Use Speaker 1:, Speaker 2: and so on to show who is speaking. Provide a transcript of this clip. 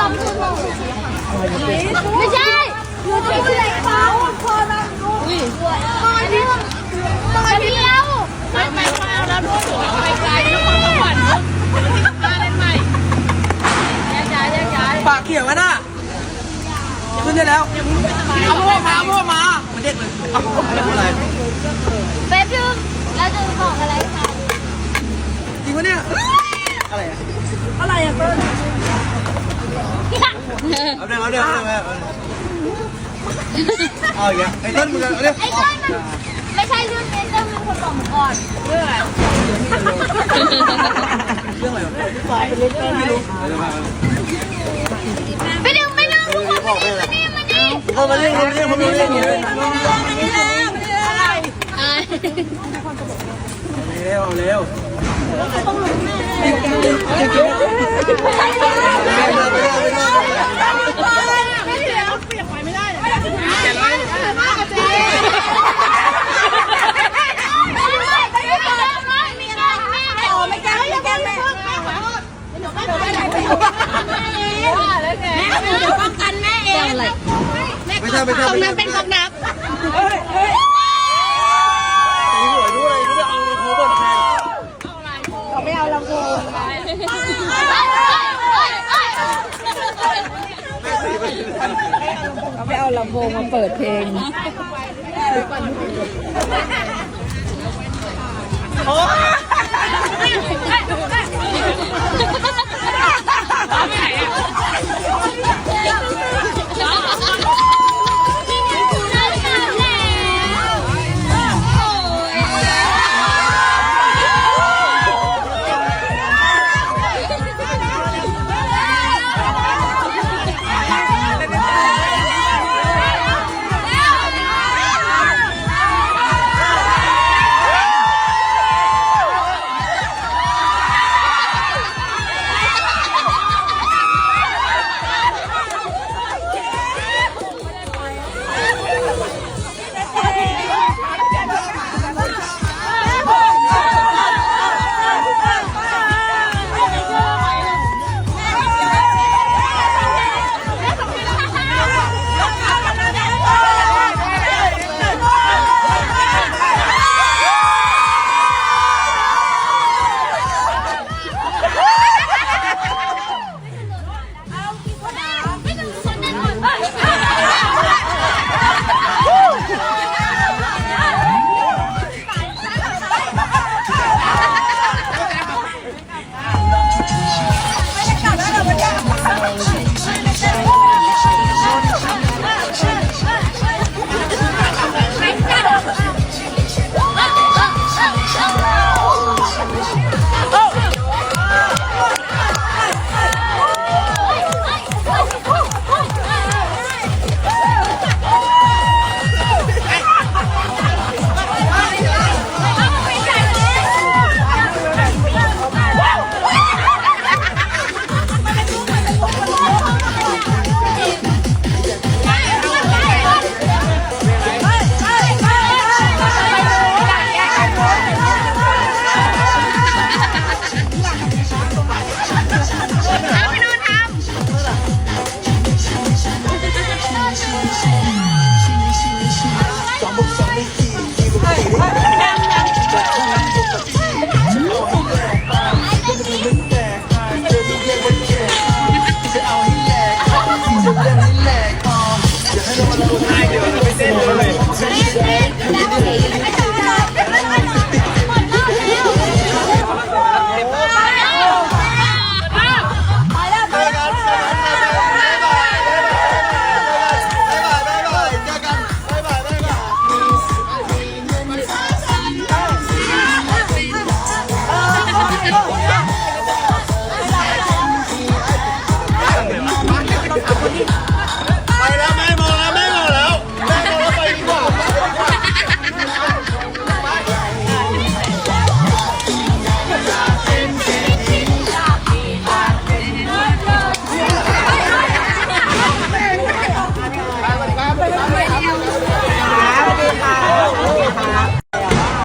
Speaker 1: ตำชุดเราไม่ใช่หนูจะพูดอะไรเขาพอแล้วตอนที่ตอนที่เราไปไปเอาแล้วรู้สึกไปไกลแล้วความหวานมาเล่นใหม่แยกย้ายแยกย้าย
Speaker 2: ปากเขียวไว้น่ะขึ้นได้แล้วเอาพวกมาพวกมามันเด็กเลยเอาอะไร
Speaker 1: เป๊ปดึงแล้วดึงของอะไรคะจ
Speaker 2: ริงวะเนี่ยอะไรอะอะไรอะ เอาเดี๋ยวเอาเดี๋ยวเอาเดี๋ยวเอาอีกแล้วไอ้ต้นมึงเอาเดี๋ยวไ
Speaker 1: อ้ต้นมันไม่ใช่เรื่องนี้เรื่องเป็นคนบอกหนูก่อนเรื่องอะไรเรื่องอะไรไปเรื่อย
Speaker 2: ๆไม่รู้
Speaker 1: ไปดึงไปดึงทุกคนมานี่มานี่มานี่เข้ามาเรื่องเรื่องผม
Speaker 2: เรื่องนี้เลยอะไรเร็วเร็วไม่เดี๋ยวเปียกไปไม่ได้ไม่ได้ไม่ได้
Speaker 1: มีอะไรแม่ โอ้ไม่แก้ไม่แก้แม่เดี๋ยวไม่ได้ไปแม่เดี๋ยวป้องกันแม่เอง อะไร
Speaker 2: ไม่ใช่ไม่ใช่ตรงนั้นเป็นกอง
Speaker 1: น้เฮ้ยเฮ้ยตี
Speaker 2: หัวด้วยด้วยเอาเขาบนแทนเขาไม่เอาลำโพงเขาไม่เอาลำโพงมาเปิดเพลงโอ้ย